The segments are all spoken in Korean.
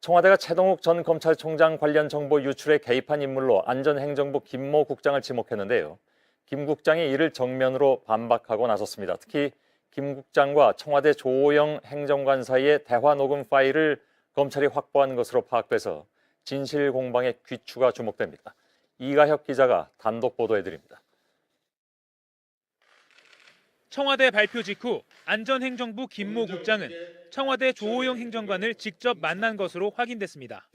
청와대가 최동욱 전 검찰총장 관련 정보 유출에 개입한 인물로 안전행정부 김모 국장을 지목했는데요. 김 국장이 이를 정면으로 반박하고 나섰습니다. 특히 김 국장과 청와대 조호영 행정관 사이의 대화 녹음 파일을 검찰이 확보한 것으로 파악돼서 진실 공방의 귀추가 주목됩니다. 이가혁 기자가 단독 보도해 드립니다. 청와대 발표 직후 안전행정부 김모 국장은 청와대 조호영 행정관을 직접 만난 것으로 확인됐습니다.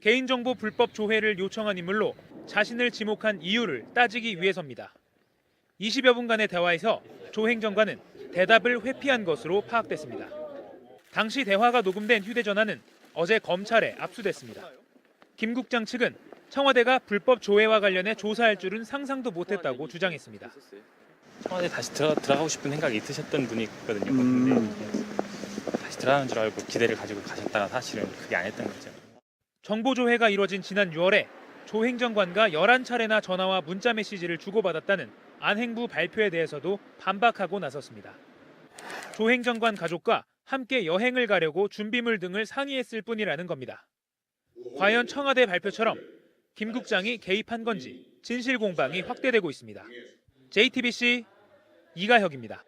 개인정보 불법 조회를 요청한 인물로 자신을 지목한 이유를 따지기 위해서입니다. 20여 분간의 대화에서 조 행정관은 대답을 회피한 것으로 파악됐습니다. 당시 대화가 녹음된 휴대전화는 어제 검찰에 압수됐습니다. 김 국장 측은 청와대가 불법 조회와 관련해 조사할 줄은 상상도 못했다고 주장했습니다. 청와대 다시 들어, 들어가고 싶은 생각이 있으셨던 분이거든요. 음. 근데 다시 들어가는 줄 알고 기대를 가지고 가셨다가 사실은 그게 아니었던 거죠. 정보 조회가 이뤄진 지난 6월에 조 행정관과 11차례나 전화와 문자 메시지를 주고받았다는 안행부 발표에 대해서도 반박하고 나섰습니다. 조 행정관 가족과 함께 여행을 가려고 준비물 등을 상의했을 뿐이라는 겁니다. 과연 청와대 발표처럼 김 국장이 개입한 건지 진실 공방이 확대되고 있습니다. JTBC 이가혁입니다.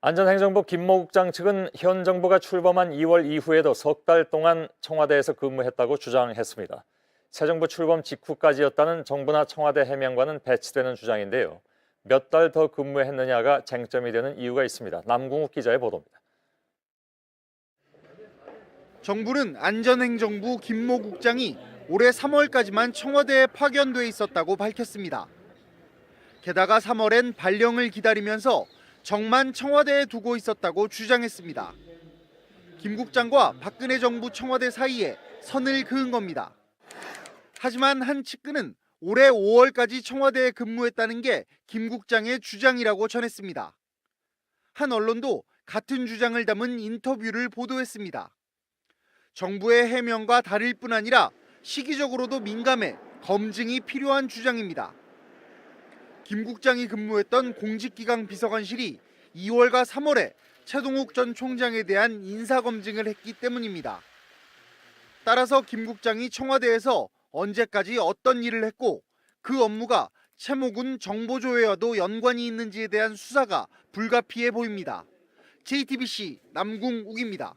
안전행정부 김모 국장 측은 현 정부가 출범한 2월 이후에도 석 달 동안 청와대에서 근무했다고 주장했습니다. 새 정부 출범 직후까지였다는 정부나 청와대 해명과는 배치되는 주장인데요. 몇 달 더 근무했느냐가 쟁점이 되는 이유가 있습니다. 남궁욱 기자의 보도입니다. 정부는 안전행정부 김모 국장이 올해 3월까지만 청와대에 파견돼 있었다고 밝혔습니다. 게다가 3월엔 발령을 기다리면서 정만 청와대에 두고 있었다고 주장했습니다. 김 국장과 박근혜 정부 청와대 사이에 선을 그은 겁니다. 하지만 한 측근은 올해 5월까지 청와대에 근무했다는 게 김 국장의 주장이라고 전했습니다. 한 언론도 같은 주장을 담은 인터뷰를 보도했습니다. 정부의 해명과 다를 뿐 아니라 시기적으로도 민감해 검증이 필요한 주장입니다. 김 국장이 근무했던 공직기강 비서관실이 2월과 3월에 최동욱 전 총장에 대한 인사검증을 했기 때문입니다. 따라서 김 국장이 청와대에서 언제까지 어떤 일을 했고 그 업무가 채모군 정보조회와도 연관이 있는지에 대한 수사가 불가피해 보입니다. JTBC 남궁욱입니다.